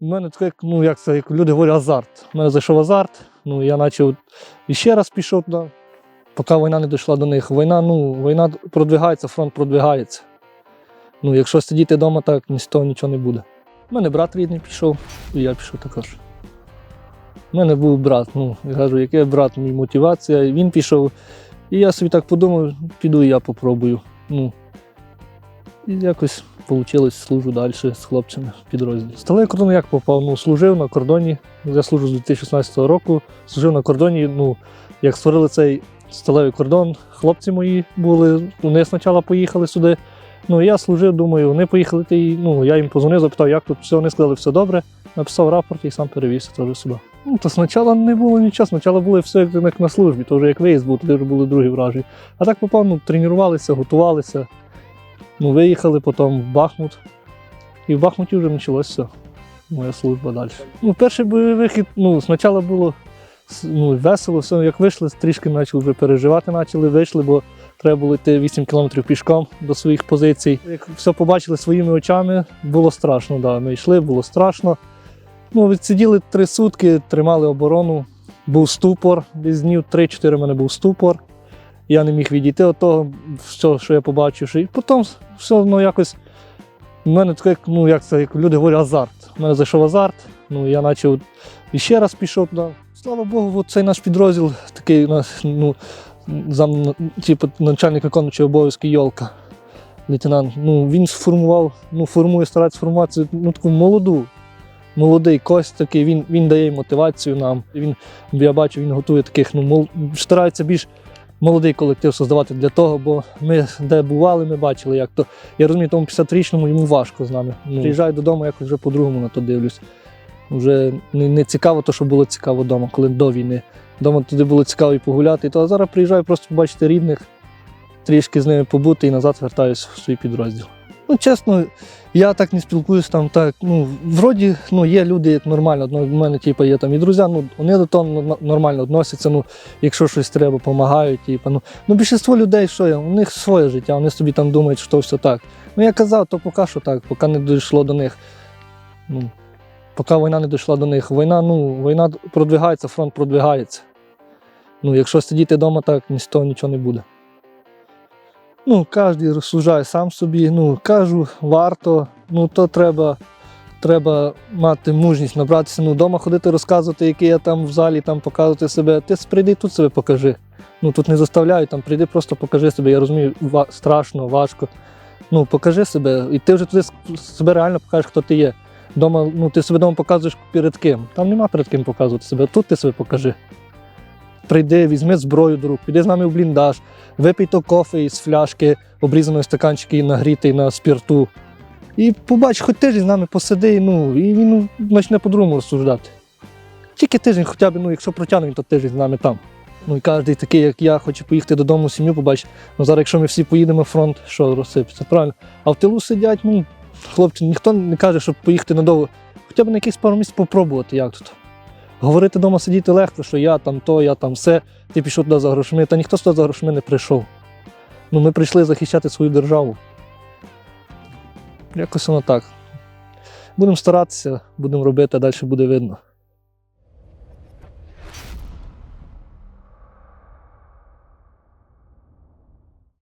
У мене таке, ну як це, як люди говорять, азарт. У мене зайшов азарт, ну я почав ще раз пішов туди, поки війна не дійшла до них. Війна, ну, війна продвигається, фронт продвигається. Ну, якщо сидіти вдома, так ні з того нічого не буде. У мене брат рідний пішов, і я пішов також. У мене був брат, ну, я кажу, який брат, мій мотивація, він пішов. І я собі так подумав, піду і я попробую. Ну, і якось вийшло, служу далі з хлопцями в підрозділі. Сталевий кордон як попав? Ну, служив на кордоні. Я служу з 2016 року. Служив на кордоні. Ну, як створили цей сталевий кордон, хлопці мої були. Вони спочатку поїхали сюди. Ну, я служив, думаю, вони поїхали. Та ну, я їм позвонив, запитав, як тут все. Вони сказали, все добре. Написав рапорт і сам перевівся теж сюди. Ну, то спочатку не було нічого, спочатку було все як, на службі, то вже як виїзд був, тоді вже були другі враження. А так попав, ну, тренувалися, готувалися. Ну, виїхали потім в Бахмут. І в Бахмуті вже почалося моя служба далі. Ну, перший бойовий вихід, ну, спочатку було ну, весело, все, як вийшли, трішки почали вже переживати, почали, вийшли, бо треба було йти 8 кілометрів пішком до своїх позицій. Як все побачили своїми очами, було страшно. Да. Ми йшли, було страшно. Ну, відсиділи три сутки, тримали оборону. Був ступор, десь днів 3-4 в мене був ступор. Я не міг відійти від того, все, що я побачив. І потім все одно якось. У мене таке, ну як це, як люди говорять, азарт. У мене зайшов азарт, ну я почав ще раз пішов туди. Слава Богу, цей наш підрозділ, такий ну, зам, типу, начальник виконуючий обов'язки Йолка, лейтенант. Ну, він сформував, ну, формує, старається сформувати ну, таку молоду, молодий кость такий, він, він дає мотивацію нам. Він, я бачу, він готує таких, ну, мол, старається більш молодий колектив создавати для того, бо ми де бували, ми бачили, як то. Я розумію, тому 50-річному йому важко з нами. Ну, приїжджаю додому, якось вже по-другому на то дивлюсь. Вже не, не цікаво, то, що було цікаво вдома, коли до війни. Дома туди було цікаво і погуляти. То а зараз приїжджаю просто побачити рідних, трішки з ними побути і назад вертаюся в свій підрозділ. Ну, чесно, я так не спілкуюсь там. Так, ну, вроді ну, є люди як нормально. Ну, в мене типу, є там і друзі, ну, вони до того нормально відносяться. Ну, якщо щось треба, допомагають. Типу, ну, ну, більшість людей, що є, у них своє життя, вони собі там думають, що все так. Ну, я казав, то поки що так, поки не дійшло до них. Ну, поки війна не дійшла до них. Війна, ну, війна продвигається, фронт продвигається. Ну, якщо сидіти вдома, так ні з того нічого не буде. Ну, кожен розсуждає сам собі. Ну, кажу, варто, ну то треба, треба мати мужність, набратися. Ну, вдома ходити, розказувати, який я там в залі, там показувати себе. Ти прийди тут себе покажи. Ну тут не заставляють, там прийди, просто покажи себе. Я розумію, ва- страшно, важко. Ну, покажи себе. І ти вже туди себе реально покажеш, хто ти є. Дома, ну, ти себе вдома показуєш перед ким. Там нема перед ким показувати себе. Тут ти себе покажи. Прийди, візьми зброю до рук, піди з нами в бліндаж, випий то кофе із фляшки, обрізаної стаканчики і нагрітий на спірту. І побач, хоч тиждень з нами посиди, ну, і він ну, почне по-другому розсуждати. Тільки тиждень, хоча б, ну, якщо протягне, то тиждень з нами там. Ну і кожен такий, як я, хоче поїхати додому, сім'ю побачити. Ну зараз, якщо ми всі поїдемо в фронт, що розсипеться, правильно? А в тилу сидять, ну, хлопці, ніхто не каже, щоб поїхати надовго. Хоча б на якісь пару місць попробувати, як тут. Говорити вдома сидіти легко, що я там то, я там все, ти пішов туди за грошми, та ніхто сюди за грошми не прийшов. Ну, ми прийшли захищати свою державу. Якось воно так. Будемо старатися, будемо робити, а далі буде видно.